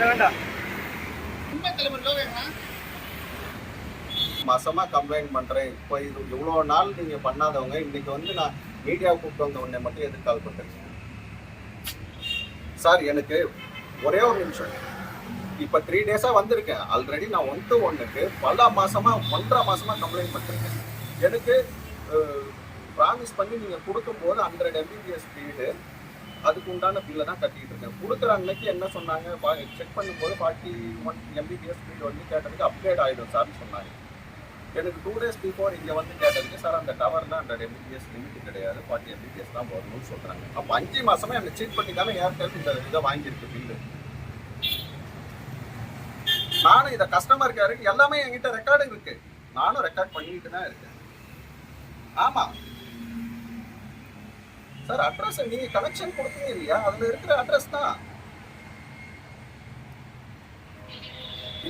வேண்டாம் மாசமா கம்ப்ளைண்ட் பண்றேன். இப்போ இது இவ்வளோ நாள் நீங்க பண்ணாதவங்க இன்னைக்கு வந்து நான் மீடியா கூப்பிட்டு வந்த உடனே மட்டும் எதுக்கு கால் பண்ணுறீங்க சார் எனக்கு ஒரே ஒரு நிமிஷம். இப்போ த்ரீ டேஸாக வந்திருக்கேன். ஆல்ரெடி நான் ஒன் டு ஒன்னுக்கு பல மாசமா ஒன்றரை மாசமா கம்ப்ளைண்ட் பண்ணிருக்கேன் எனக்கு ப்ராமிஸ் பண்ணி நீங்க கொடுக்கும்போது ஹண்ட்ரட் எம்பிபிஎஸ் ஸ்பீடு அதுக்கு உண்டான பில்லை தான் கட்டிட்டு இருக்கேன். கொடுக்குற அன்னைக்கு என்ன சொன்னாங்க? செக் பண்ணும்போது ஃபார்ட்டி ஒன் எம்பிபிஎஸ் ஸ்பீட் வந்து கேட்டதுக்கு அப்கிரேட் ஆகிடும் சார்னு சொன்னாங்க. எனக்கு டூ டேஸ் பிஃபோர் இங்கே வந்து கேட்டதுக்கு சார் அந்த டவரில் ஹண்ட்ரட் எம்பிபிஎஸ் லிமிட் கிடையாது ஃபார்ட்டி எம்பிபிஎஸ் தான் வரணும்னு சொல்கிறாங்க அப்போ அஞ்சு மாதமே என்னை சீட் பண்ணி ஏர்டெல் இந்த இதை வாங்கியிருக்கு பில்லு நானும் இதை கஸ்டமர் கேருக்கு எல்லாமே என்கிட்ட ரெக்கார்டு இருக்கு. நானும் ரெக்கார்ட் பண்ணிட்டு தான் இருக்கேன். ஆமாம் சார் அட்ரஸ் நீங்க கனெக்ஷன் கொடுத்தீங்க இல்லையா? அதுல இருக்கிற அட்ரஸ் தான்.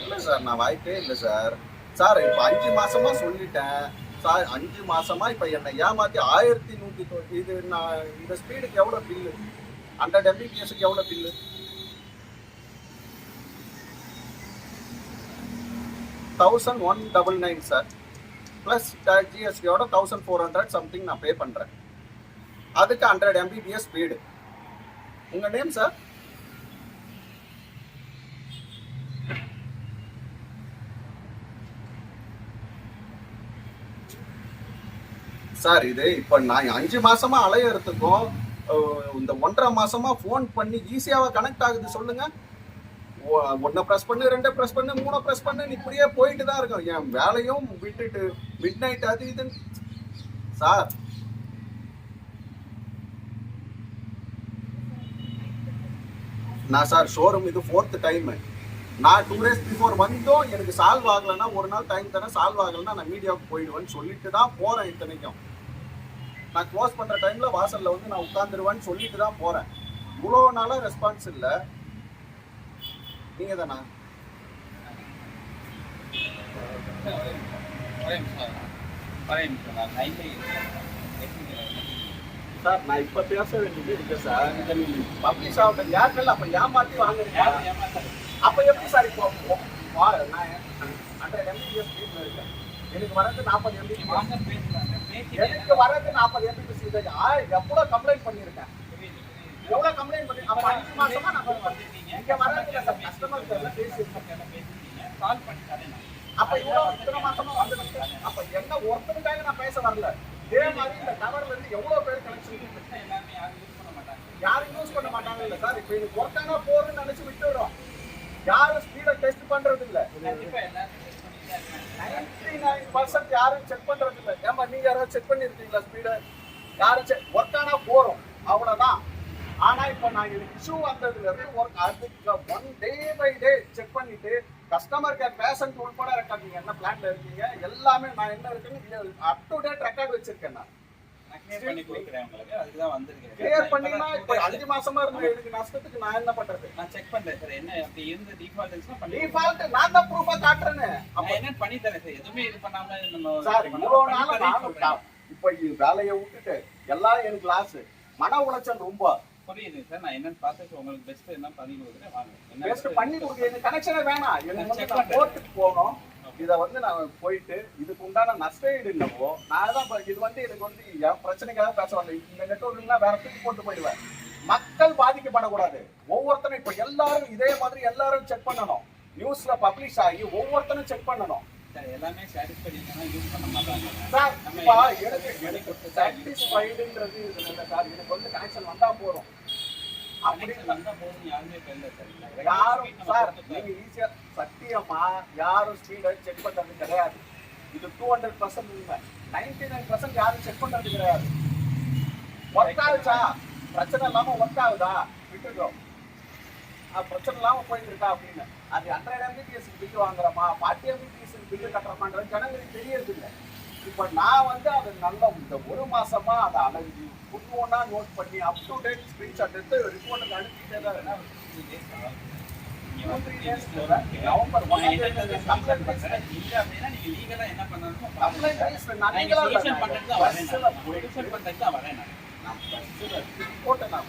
இல்ல சார் நான் வாய்ப்பே இல்லை சார் சார் இப்ப அஞ்சு மாசமா சொல்லிட்டேன். சார் அஞ்சு மாசமா இப்ப என்னை ஏமாத்தி ஆயிரத்தி நூத்தி இது நான் இந்த ஸ்பீடுக்கு எவ்வளவு பில்லு ஹண்ட்ரட் எம்பிபிஎஸ்க்கு எவ்வளவு bill thousand one double nine sir plus ஜிஎஸ்டியோட thousand four hundred something நான் பே பண்ணுறேன் அதுக்கு ஹண்ட்ரட் எம்பிபிஎஸ் ஸ்பீடு உங்கள் நேம் சார் சார் இது இப்போ நான் அஞ்சு மாசமா அலையறதுக்கும் இந்த ஒன்றரை மாசமா ஃபோன் பண்ணி ஈஸியாவா கனெக்ட் ஆகுது சொல்லுங்க. ஒன்றை ப்ரெஸ் பண்ணு ரெண்டை ப்ரெஸ் பண்ணு மூணை ப்ரெஸ் பண்ணு இப்படியே போயிட்டு தான் இருக்கும் என் வேலையும் விட்டுட்டு மிட் நைட் அது இதுன்னு. சார் நான் சார் ஷோரூம் இது ஃபோர்த் டைம் நான் டூ டேஸ் பிஃபோர் வந்தோம் எனக்கு சால்வ் ஆகலைன்னா ஒரு நாள் டைம் தரேன் சால்வ் ஆகலைன்னா நான் மீடியாவுக்கு போயிடுவேன்னு சொல்லிட்டு தான் போகிறேன் இத்தனைக்கும். நான் க்ளோஸ் பண்ணுற டைமில் வாசலில் வந்து நான் உட்காந்துருவேன்னு சொல்லிட்டு தான் போகிறேன் இவ்வளோ நாளாக ரெஸ்பான்ஸ் இல்லை. நீங்கள் தானா? ஒரே நிமிஷம் ஒரே நிமிஷம் நான் லைன்ல சார் நான் இப்போ பேச வேண்டியது இருக்கு சார். இதை நீங்க பப்ளிஷ் ஆகட்டும் ஏர்டெல் அப்ப ஏமாத்தி வாங்குறீங்க யாரும் ஏமாத்தாது எப்படி சார் இப்போ நான் ஹண்ட்ரட் எம்பிபிஎஸ் ஸ்பீட்ல இருக்கேன். எனக்கு வரது நாற்பது எம்பிபிஎஸ் வாங்க பேசுறாங்க பேசி எனக்கு வரது நாற்பது எம்பிபிஎஸ் இது எவ்வளவு கம்ப்ளைண்ட் பண்ணியிருக்கேன்? புரியுது எவ்வளவு கம்ப்ளைண்ட் பண்ணி அப்ப அஞ்சு மாசமா நான் வந்து வந்திருக்கீங்க இங்க வரது சார். கஸ்டமர் கேர்ல பேசியிருக்கேன். கால் பண்ணி தரேன் நான் அப்ப இவ்வளவு இத்தனை மாசமா வந்து அப்போ என்ன ஒருத்தருக்காக நான் பேச வரல. இதே மாதிரி இந்த டவர்ல இருந்து எவ்வளவு பேர் கனெக்ஷன் எல்லாமே யாரும் யூஸ் பண்ண மாட்டாங்க. யாரும் யூஸ் பண்ண மாட்டாங்க இல்ல சார் இப்ப இது ஒர்க்கானா போறதுன்னு நினைச்சு விட்டுடுறோம் யாரும் ஸ்பீட டெஸ்ட் பண்றது இல்ல. நைன்டி நைன் பர்சன்ட் யாரும் செக் பண்றது இல்ல. ஏமா நீங்க யாராவது செக் பண்ணிருக்கீங்களா ஸ்பீட யாரும் செக் ஒர்க்கானா போறோம். அவ்வளவுதான். ஆனா இப்ப நான் இது இஷ்யூ வந்ததுல இருந்து ஒர்க் அதுக்கு one day by day check பண்ணிட்டு கஸ்டமர் கேர் பேஷண்ட் உட்பட ரெக்கார்ட் நீங்க என்ன பிளான்ல இருக்கீங்க? எல்லாமே நான் என்ன இருக்குன்னு அப் டு டேட் ரெக்கார்ட் வச்சிருக்கேன் நான். கிளியர் பண்ணி கொடுக்குறேன் உங்களுக்கு. அதுக்கு தான் வந்திருக்கேன் கிளியர் பண்ணினா இப்ப அஞ்சு மாசமா இருந்த எனக்கு நஷ்டத்துக்கு நான் என்ன பண்றது? நான் செக் பண்றேன் சார் என்ன அப்படி இருந்த டிஃபால்ட் இருந்துச்சுன்னா பண்ணி டிஃபால்ட் நான் தான் ப்ரூஃபா காட்டுறேன்னு அப்ப என்னன்னு பண்ணி தரேன் சார் எதுவுமே இது பண்ணாம நம்ம சார் இவ்வளவு நாள் இப்ப வேலையை விட்டுட்டு எல்லாம் எனக்கு லாஸ் மன உளைச்சல் ரொம்ப. புரியுது. சார் நான் என்னன்னு பார்த்துட்டு உங்களுக்கு பெஸ்ட் என்ன பண்ணி கொடுக்குறேன் வாங்க. பெஸ்ட் பண்ணி கொடுக்க எனக்கு கனெக்ஷனே வேணாம். எனக்கு. கோர்ட்டுக்கு போகணும். இதை வந்து நான் போயிட்டு இதுக்கு உண்டான நஷ்ட ஈடு இல்லவோ நான் தான் இது வந்து எனக்கு வந்து என் பிரச்சனைக்காக பேச வரல இந்த நெட்ஒர்க்லாம் வேற தூக்கி போட்டு போயிடுவேன். மக்கள் பாதிக்கப்படக்கூடாது. ஒவ்வொருத்தரும் இப்ப எல்லாரும் இதே மாதிரி எல்லாரும் செக் பண்ணணும். நியூஸ்ல பப்ளிஷ் ஆகி ஒவ்வொருத்தரும் செக் பண்ணணும். எல்லாமே சாட்டிஸ்ஃபைட் யூஸ் பண்ண மாட்டாங்க சார் நம்ம இப்ப எனக்கு பண்ணி எனக்கு சாட்டிஸ்ஃபைடுன்றது இது இல்லை சார் எனக்கு வந்து கனெக்ஷன் வந்தால் போதும் அப்படி கனெக்ஷன் வந்தா யாருமே தெரியல சார் யாரும் சார் நீங்க ஈஸியா சத்தியமா யாரும் ஸ்பீடை செக் பண்றது கிடையாது இது டூ ஹண்ட்ரட் பர்சன்ட் உண்மை நைன்டி நைன் பர்சன்ட் யாரும் செக் பண்றது கிடையாது ஒர்க் ஆகுச்சா பிரச்சனை இல்லாம ஒர்க் ஆகுதா விட்டுட்டோம் பிரச்சனை இல்லாம போயிட்டு இருக்கா அப்படின்னு அது ஹண்ட்ரட் எம்பிபிஎஸ் பில்லு வாங்குறோமா ஃபார்ட்டி எம்பிபிஎஸ் பில்லு கட்டுறோமான்றது ஜனங்களுக்கு தெரியறது இல்லை இப்ப நான் வந்து அது நல்ல இந்த ஒரு மாசமா அதை அலைஞ்சு ஒன்று ஒன்றா நோட் பண்ணி அப் டு டேட் ஸ்கிரீன்ஷாட் எடுத்து ரிப்போர்ட்டுக்கு அனுப்பிட்டே தான் கூட நவம்பர் லீகலா என்ன பண்ணணுமோ நான் ல நான். கொடுத்தேன்.